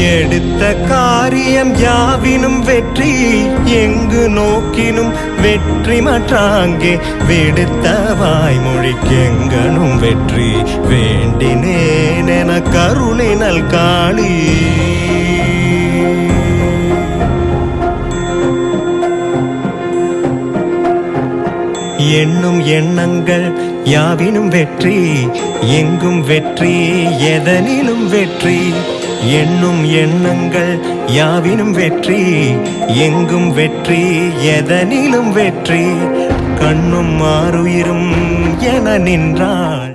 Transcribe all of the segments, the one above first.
எடுத்த காரியம் யாவினும் வெற்றி எங்கு நோக்கினும் வெற்றி மற்றாங்கே விடுத்த வாய்மொழிக்கெங்கனும் வெற்றி வேண்டினேன் என கருளினல் காளி எண்ணும் எண்ணங்கள் யாவினும் வெற்றி எங்கும் வெற்றி எதனிலும் வெற்றி. எண்ணும் எண்ணங்கள் யாவினும் வெற்றி எங்கும் வெற்றி எதனிலும் வெற்றி கண்ணும் மாறுயிரும் என நின்றாள்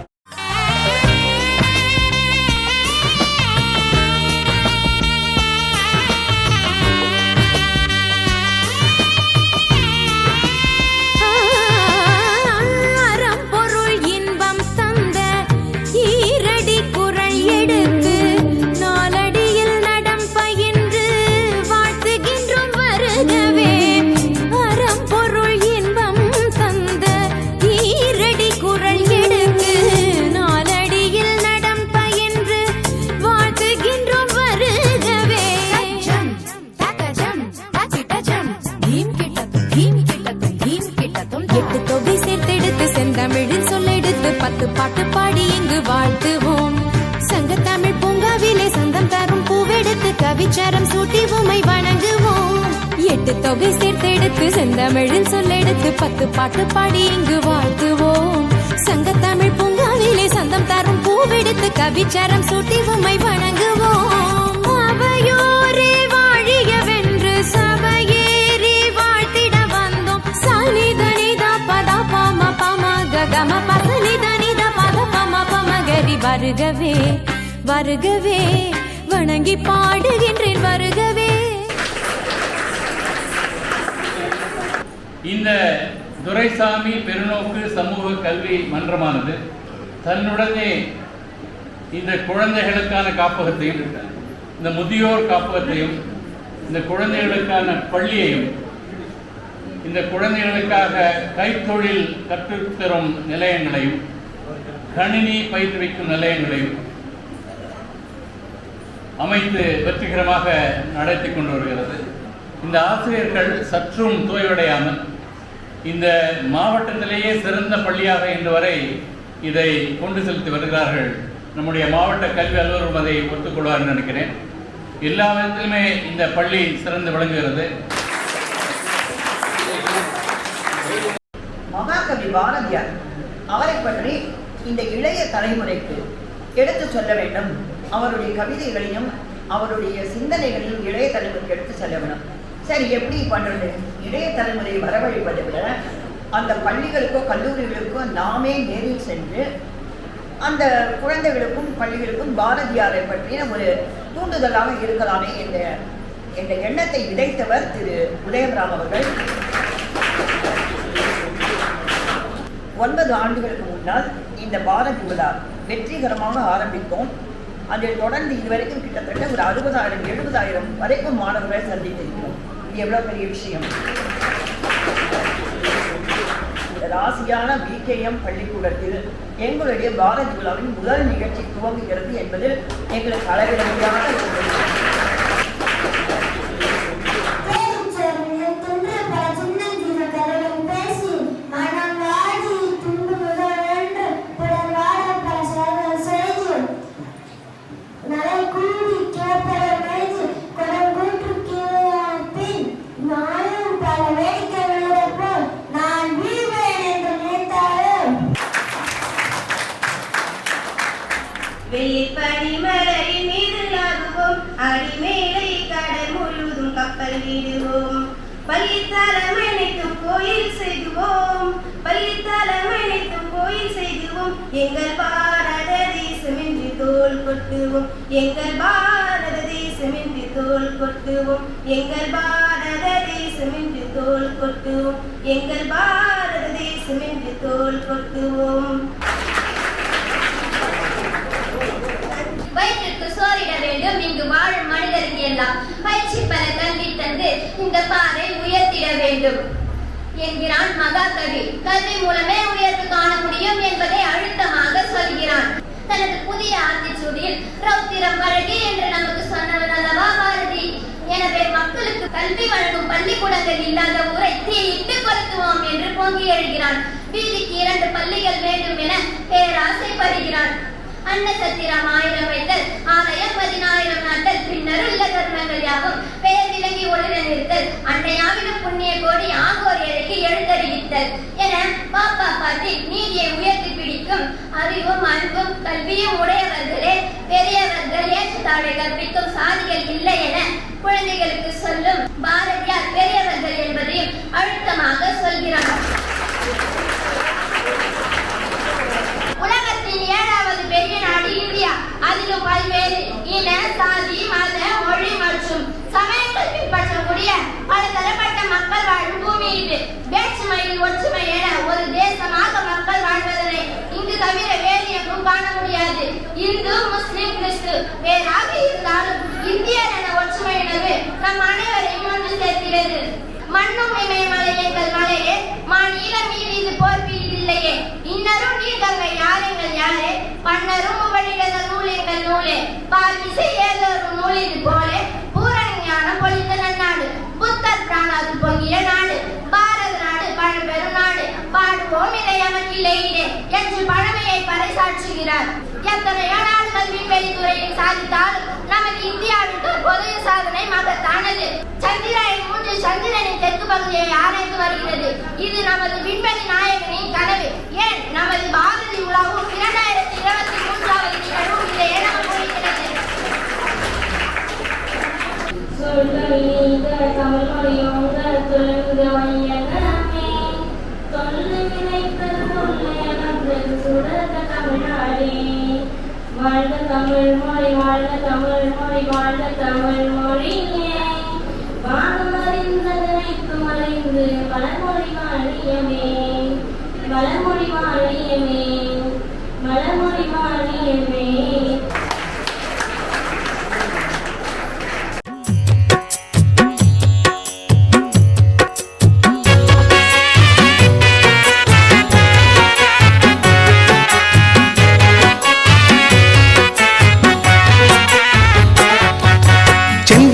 தொகை சேர்த்தெடுத்து செந்தமிழில் சொல்லெடுத்து பத்து பாட்டு பாடி இங்கு வாழ்த்துவோம். சங்கத்தமிழ் பூங்காவிலே சந்தம் தரும் பூவெடுத்து கவிச்சாரம் சூட்டி உமை வணங்குவோம். அவையோரே வாழியவென்று சபையேறி வாழ்த்திட வந்தோம். சனிதனித பத பாம பம ககம பசனிதனித பத பம பம கரி வருகவே வருகவே வணங்கி பாடுகின்றேன் வருகவே. இந்த துரைசாமி பெருநோக்கு சமூக கல்வி மன்றமானது தன்னுடனே இந்த குழந்தைகளுக்கான காப்பகத்தையும் இந்த முதியோர் காப்பகத்தையும் இந்த குழந்தைகளுக்கான பள்ளியையும் இந்த குழந்தைகளுக்காக கைத்தொழில் கற்றுத்தரும் நிலையங்களையும் கணினி பயிற்றுவிக்கும் நிலையங்களையும் அமைத்து வெற்றிகரமாக நடத்தி கொண்டு வருகிறது. இந்த ஆசிரியர்கள் சற்றும் தோய்வடையாமல் இந்த மாவட்டத்திலேயே சிறந்த பள்ளியாக இன்று வரை இதை கொண்டு செலுத்தி வருகிறார்கள். நம்முடைய மாவட்ட கல்வி அலுவலரும் அதை ஒத்துக்கொள்வார் நினைக்கிறேன். எல்லா விதத்திலுமே இந்த பள்ளி சிறந்து விளங்குகிறது. மகாகவி பாரதியார் அவரை பற்றி இந்த இளைய தலைமுறைக்கு எடுத்து சொல்ல வேண்டும். அவருடைய கவிதைகளையும் அவருடைய சிந்தனைகளையும் இளைய தலைமுறைக்கு எடுத்து செல்ல வேண்டும். சரி எப்படி பண்ணுறது இளைய தலைமுறையை வரவழைப்பதை விட அந்த பள்ளிகளுக்கோ கல்லூரிகளுக்கோ நாமே நேரில் சென்று அந்த குழந்தைகளுக்கும் பள்ளிகளுக்கும் பாரதியாரை பற்றின ஒரு தூண்டுதலாக இருக்கலாமே என்ற என்ற எண்ணத்தை விதைத்தவர் திரு. உதயம்ராம் அவர்கள். ஒன்பது ஆண்டுகளுக்கு முன்னால் இந்த பாரதி விழா வெற்றிகரமாக ஆரம்பித்தோம். அதில் தொடர்ந்து இதுவரைக்கும் கிட்டத்தட்ட ஒரு அறுபதாயிரம் எழுபதாயிரம் வரைக்கும் மாணவர்களை சந்தித்திருக்கிறோம். எவ்வளோ எவ்வளவு பெரிய விஷயம்? இந்த ராசியான பிகேஎம் பள்ளிக்கூடத்தில் எங்களுடைய பாரதி விழாவின் முதல் நிகழ்ச்சி துவங்குகிறது என்பதில் எங்களுக்கு அளவிட முடியாத எங்கள் பாரத தேசம் என்று தோல் கொட்டுவோம். எங்கள் பாரத தேசம் என்று தோல் கொட்டுவோம். எங்கள் பாரத தேசம் என்று தோல் கொட்டுவோம். எங்கள் பாரத தேசம் என்று தோல் கொட்டுவோம். வயிற்றுக்கு சோறிட வேண்டும். இங்கு வாழும் மனிதருக்கு எல்லாம் பயிற்சி பல கல்வி தந்து இந்த பாறை உயர்த்திட வேண்டும். என்கிறான் மகாகவி கல்வி மூலமே உயர்வு காண முடியும் என்பதை அழுத்தமாக சொல்கிறான். தனது புதிய ஆத்திச்சூடியில் ரௌத்திரம் பழகி என்று நமக்கு சொன்னவன் அல்லவா பாரதி? எனவே மக்களுக்கு கல்வி வழங்கும் பள்ளிக்கூடங்கள் இல்லாத ஊரை தீயிட்டு கொளுத்துவோம் என்று பொங்கி எழுகிறான். வீதிக்கு இரண்டு பள்ளிகள் வேண்டும் என பேராசைப்படுகிறான். அன்னசத்திரம் ஆயிரம் வைத்தல் ஆலயம் பதினாயிரம் நாட்டல் பின்னர் உள்ள கர்மங்கள் யாவும் எழுந்தறிவித்தல் என பாப்பா பாட்டி நீதியை உயர்த்தி பிடிக்கும் அறிவும் அன்பும் கல்வியும் உடையவர்களே பெரியவர்கள் ஏற்றத்தாழை கற்பிக்கும் சாதிகள் இல்லை என குழந்தைகளுக்கு சொல்லும் பாரதியார் பெரியவர்கள் என்பதையும் அழுத்தமாக சொல்கிறார். உலகத்தின் ஏழாவது பெரிய நாடு இந்தியா. அதிலும் பல்வேறு இன சாதி மத மொழி மற்றும் சமயங்கள் பின்பற்றக்கூடிய பல தரப்பட்ட மக்கள் வாழும் பூமி இது வேற்றுமையில் ஒற்றுமை என ஒரு தேசமாக மக்கள் வாழ்வதனை இங்கு தவிர வேறு எங்கும் காண முடியாது. இந்து முஸ்லிம் கிறிஸ்து வேறாக இருந்தாலும் இந்தியர் என ஒற்றுமை உணர்வு நம் அனைவரையும் ஒன்று சேர்க்கிறது. மண்ணும் இமயமலை எங்கள் மலையே. மாநிலம் மீது இது போர்ப்பில் இல்லையே. இன்னரும் யார் எங்கள் யாரே? பன்னரும் வழிகள நூல் எங்கள் நூலே. பால் இசை ஏதோரும் நூல் இது போலே புத்தர் பொங்கிய நாடு பாரத நாடு பழம்பெரும் நாடு. பாடுவோம் இதை அவன் இல்லையிலே என்று பழமையை பறைசாற்றுகிறார். எத்தனையோ நாடுகள் விண்வெளி துறையில் சாதித்தாலும் நமது இந்தியாவிற்கு பொது சாதனை மகத்தானது. சந்திராயன் மூன்று சந்திரனின் தெற்கு பகுதியை ஆராய்ந்து வருகிறது. இது நமது விண்வெளி நாயகனின் கனவு. ஏன்? நமது பாரதி உலகம் வாழ்க தமிழ் மொழி வாழ்க தமிழ் மொழி வாழ்க தமிழ் மொழியே வானம் அறிந்ததனைத்து மறைந்து வளமொழி வாழியமே. வளமொழி வாழியமே. வளமொழி வாழியமே.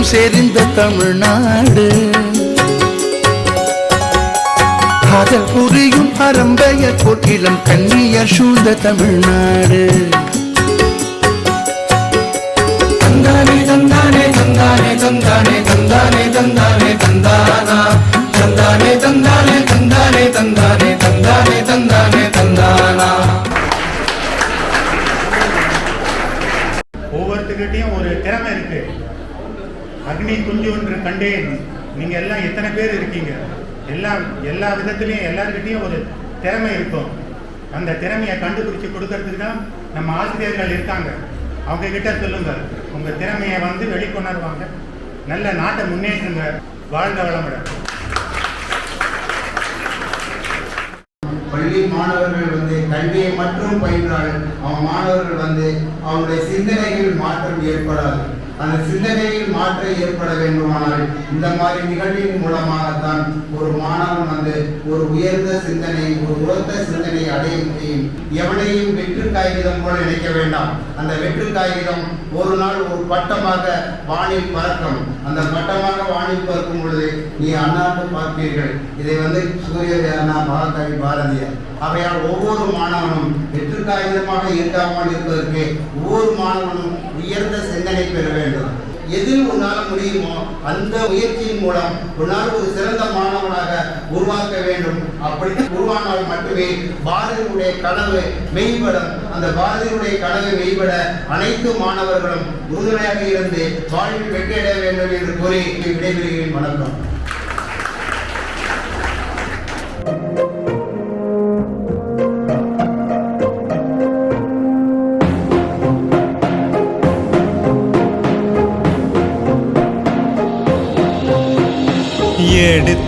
உயர் வீரம் செறிந்த தமிழ்நாடு காதல் புரியும் அறம்பெயர் பொற்கிலம் கண்ணியர் சூழ்ந்த தமிழ்நாடு தந்தானே தந்தானே தந்தானே தந்தானே தந்தானே தந்தானே தந்தானா தந்தானே தந்தானே தந்தானே தந்தானே தந்தானே தந்தானே தந்தானா ஒவ்வொருத்தர்கிட்டையும் ஒரு திறமை இருக்கு அக்னி துஞ்சு ஒன்று கண்டேன். நீங்க எல்லாம் எத்தனை பேர் இருக்கீங்க? எல்லா எல்லா விதத்திலையும் எல்லாருக்கிட்டையும் ஒரு திறமை இருக்கும். அந்த திறமையை கண்டுபிடிச்சு கொடுக்கறதுக்கு தான் நம்ம ஆசிரியர்கள் இருக்காங்க. அவங்க கிட்ட சொல்லுங்க. உங்க திறமையை வந்து வெளிக்கொணருவாங்க. நல்ல நாட்டை முன்னேற்றுங்க. வாழ்ந்த வளமுடன். பள்ளி மாணவர்கள் வந்து கல்வியை மட்டும் பயின்றால் அவன் மாணவர்கள் வந்து அவருடைய சிந்தனையில் மாற்றம் ஏற்படாது. அந்த சிந்தனையில் மாற்றம் ஏற்பட வேண்டுமானால் இந்த மாதிரி நிகழ்வின் மூலமாகத்தான் ஒரு மாணவன் வந்து ஒரு உயர்ந்த சிந்தனை ஒரு உரத்த சிந்தனை அடைய முடியும். எவனையும் வெற்று காகிதம் போல நினைக்க வேண்டாம். அந்த வெற்று காகிதம் ஒரு நாள் ஒரு பட்டமாக வானில் பறக்கும். அந்த பட்டமாக வானில் பார்க்கும் பொழுது நீ அண்ணாந்து பார்ப்பீர்கள். இதை வந்து சூரிய அண்ணா மகாகவி பாரதியார். அவையால் ஒவ்வொரு மாணவனும் வெற்று இருக்காமல் இருப்பதற்கு ஒவ்வொரு மாணவனும் உயர்ந்த சிந்தனை பெற வேண்டும். எதில் உன்னால முடியுமோ அந்த முயற்சியின் மூலம் உன்னால் ஒரு சிறந்த மாணவனாக உருவாக்க வேண்டும். அப்படி உருவானால் மட்டுமே பாரதியுடைய கனவு மெய்படும் அந்த பாரதியுடைய கனவு மெய்பட அனைத்து மாணவர்களும் உறுதுணையாக இருந்து வாழ்வில் வெற்றியடைய வேண்டும் என்று கூறி விடைபெறுகிறேன். வணக்கம்.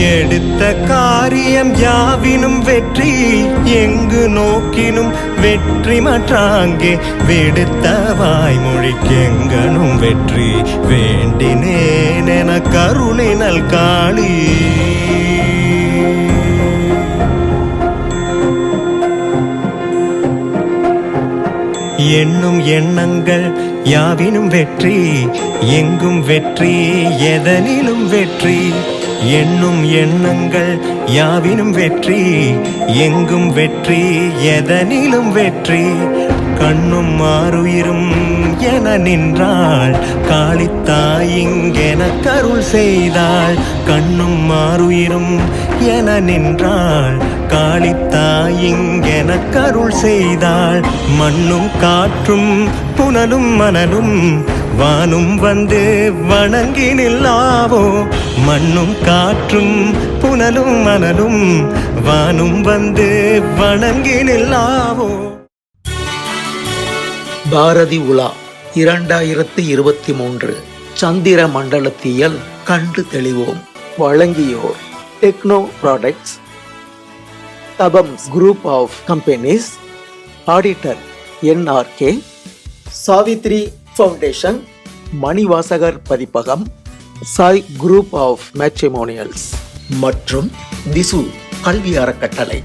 எடுத்த காரியம் யாவினும் வெற்றி. எங்கு நோக்கினும் வெற்றி மற்றாங்கே. விடுத்த வாய்மொழிக்கெங்கனும் வெற்றி. வேண்டினேன் என கருணினல் காளி எண்ணும் எண்ணங்கள் யாவினும் வெற்றி. எங்கும் வெற்றி எதனிலும் வெற்றி. எண்ணும் எண்ணங்கள் யாவினும் வெற்றி எங்கும் வெற்றி எதனிலும் வெற்றி. கண்ணும் மாறுயிரும் என நின்றாள் காளித்தாயிங்கென கருள் செய்தாள். கண்ணும் மாறுயிரும் என நின்றாள் காளித்தாயிங்கென கருள் செய்தாள். மண்ணும் காற்றும் புனலும் மணலும் வானும் வந்து வணங்கி நில்லாவோ மண்ணும் காற்றும் புனலும் மணலும் வானும் வந்து வணங்கி நில்லாவோ பாரதி உலா இரண்டாயிரத்தி இருபத்தி மூன்று சந்திர மண்டலத்தியல் கண்டு தெளிவோம். வழங்கியோர் techno products தபம்ஸ் group of companies auditor NRK Savithri foundation Manivasagar Pathippagam Sai group of matrimonials மற்றும் திசு கல்வி அறக்கட்டளை